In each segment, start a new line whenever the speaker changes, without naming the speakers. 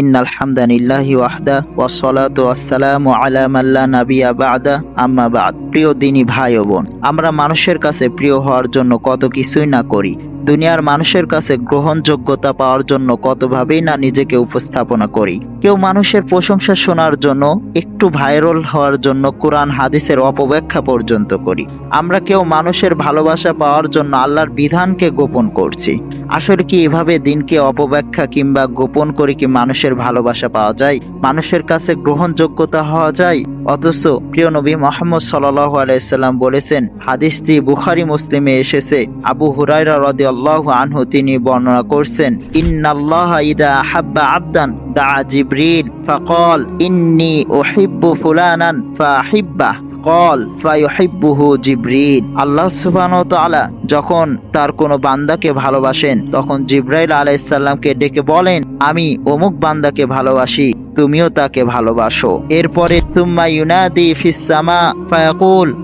ইন্নাল হামদানিল্লাহি ওয়াহদা ওয়াসসালাতু ওয়াসসালামু আলা প্রিয় দিনী ভাই ও বোন, আমরা মানুষের কাছে প্রিয় হওয়ার জন্য কত কিছুই না করি। দুনিয়ার মানুষের কাছে গ্রহণযোগ্যতা পাওয়ার জন্য কতভাবেই না নিজেকে উপস্থাপনা করি। কেউ মানুষের প্রশংসা শোনার জন্য, একটু ভাইরাল হওয়ার জন্য কোরআন হাদিসের অপব্যাখ্যা পর্যন্ত করি। আমরা কেউ মানুষের ভালোবাসা পাওয়ার জন্য আল্লাহর বিধানকে গোপন করছি। আসলে কি এভাবে দিনকে অপব্যাখ্যা কিংবা গোপন করে কি মানুষের ভালোবাসা পাওয়া যায়? মানুষের কাছে গ্রহণযোগ্যতা হওয়া যায়? অথচ প্রিয় নবী মোহাম্মদ সাল্লাহ আলাইসাল্লাম বলেছেন, হাদিসটি বুখারি, মুসলিমে এসেছে। আবু হুরাইরা রদি আল্লাহ আনহু তিনি বর্ণনা করছেন, ইন্নাল্লাহ ইদা আহাব্বা আবদান দা জিব্রিল, ফাকল, ইন্নি ওহিব্বু ফুলানান, ফাহিব্বাহ। কল ফায়ুহিব্বুহু জিব্রিল। আল্লাহ সুবহানাহু তাআলা যখন তার কোনো বান্দাকে ভালোবাসেন, তখন জিব্রাইল আলাইসাল্লামকে ডেকে বলেন, আমি অমুক বান্দাকে ভালোবাসি, তুমিও তাকে ভালোবাসো। এরপরে, সুম্মা ইউনাদি ফিস সামা ফায়াকুল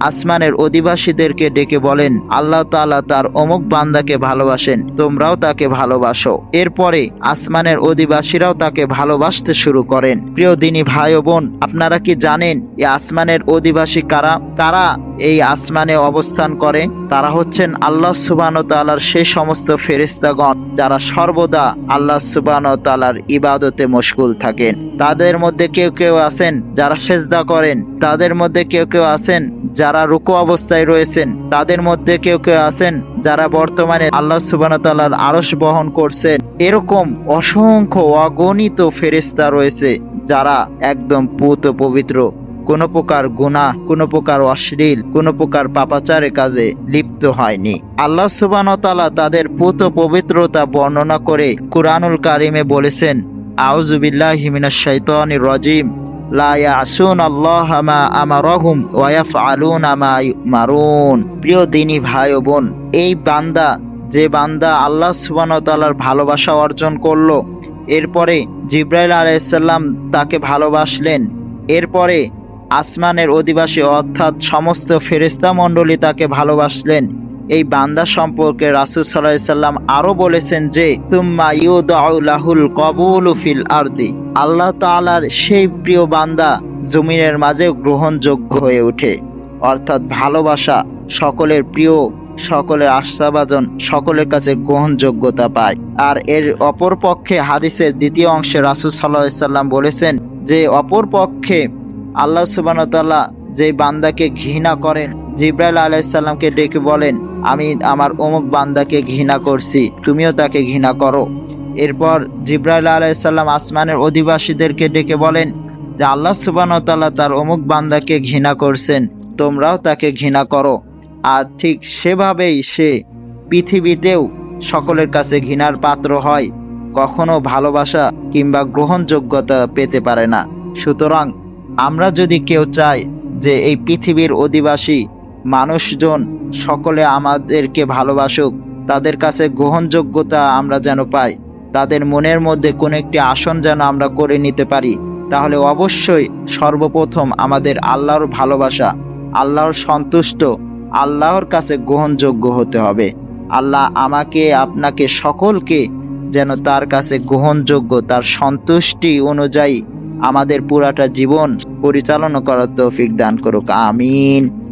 আসমানের অধিবাসীদেরকে ডেকে বলেন, আল্লাহ তার অমুক বান্দাকে ভালোবাসেন, তোমরাও তাকে ভালোবাসো। এরপরে আসমানের অধিবাসীরাও তাকে ভালোবাসতে শুরু করেন। প্রিয় দিনী ভাই ও বোন, আপনারা কি জানেন এই আসমানের অধিবাসী কারা? কারা এই আসমানে অবস্থান করে? তারা হচ্ছেন আল্লাহ সুবান তালার সেই সমস্ত ফেরিস্তাগণ যারা সর্বদা আল্লাহ সুবান তালার ইবাদতে মশগুল থাকেন। তাদের মধ্যে কেউ কেউ আছেন যারা সেজদা করেন, তাদের মধ্যে কেউ কেউ আছেন যারা রুকু অবস্থায় রয়েছেন, তাদের মধ্যে কেউ কেউ আছেন যারা বর্তমানে আল্লাহ সুবান তালার আরস বহন করছেন। এরকম অসংখ্য অগণিত ফেরিস্তা রয়েছে যারা একদম পুত পবিত্র। কোনো প্রকার গুনাহ, কোনো প্রকার অশ্লীল, কোনো প্রকার পাপাচারের কাজে লিপ্ত হয়নি। আল্লাহ সুবান তাদের পুত পবিত্রতা বর্ণনা করে কুরআনুল কারিমে বলেছেন আউজুবিল্লাহ হিমিনাশ শাইতানির রাজিম। প্রিয় দিনী ভাই বোন, এই বান্দা যে বান্দা আল্লাহ ওয়া ভালোবাসা অর্জন করল, এরপরে জিব্রাইল আলাইসাল্লাম তাকে ভালোবাসলেন। এরপরে আসমানের অধিবাসী অর্থাৎ সমস্ত ফেরেস্তা মণ্ডলী তাকে ভালোবাসলেন। এই বান্দা সম্পর্কে রাসুল সাল্লাহ সাল্লাম আরও বলেছেন যে তুম্মা ইউদাউলাহুল কবুল ফিল আরদি। আল্লাহ তাআলার সেই প্রিয় বান্দা জমিনের মাঝে গ্রহণযোগ্য হয়ে ওঠে। অর্থাৎ ভালোবাসা সকলের প্রিয় সকলের আস্থাভাজন সকলের কাছে গ্রহণযোগ্যতা পায়। আর এর অপর পক্ষে হাদিসের দ্বিতীয় অংশে রাসুল সাল্লাহ সাল্লাম বলেছেন যে, অপর পক্ষে আল্লাহ সুবানতাল্লাহ যে বান্দাকে ঘৃণা করেন, জিব্রাইল আলাইসাল্লামকে ডেকে বলেন, আমি আমার অমুক বান্দাকে ঘৃণা করছি, তুমিও তাকে ঘৃণা করো। এরপর জিব্রাইল আলাইসাল্লাম আসমানের অধিবাসীদেরকে ডেকে বলেন যে, আল্লাহ সুবানতাল্লাহ তার অমুক বান্দাকে ঘৃণা করছেন, তোমরাও তাকে ঘৃণা করো। আর ঠিক সেভাবেই সে পৃথিবীতেও সকলের কাছে ঘৃণার পাত্র হয়, কখনো ভালোবাসা কিংবা গ্রহণযোগ্যতা পেতে পারে না। সুতরাং আমরা যদি কেউ চাই যে এই পৃথিবীর অধিবাসী মানুষজন সকলে আমাদেরকে ভালোবাসুক, তাদের কাছে গ্রহণযোগ্যতা আমরা যেন পাই, তাদের মনের মধ্যে কোনো একটি আসন যেন আমরা করে নিতে পারি, তাহলে অবশ্যই সর্বপ্রথম আমাদের আল্লাহর ভালোবাসা, আল্লাহর সন্তুষ্ট আল্লাহর কাছে গ্রহণযোগ্য হতে হবে। আল্লাহ আমাকে, আপনাকে সকলকে যেন তার কাছে গ্রহণযোগ্য, তার সন্তুষ্টি অনুযায়ী আমাদের পুরাটা জীবন পরিচালনা করার তৌফিক দান করুক। আমিন।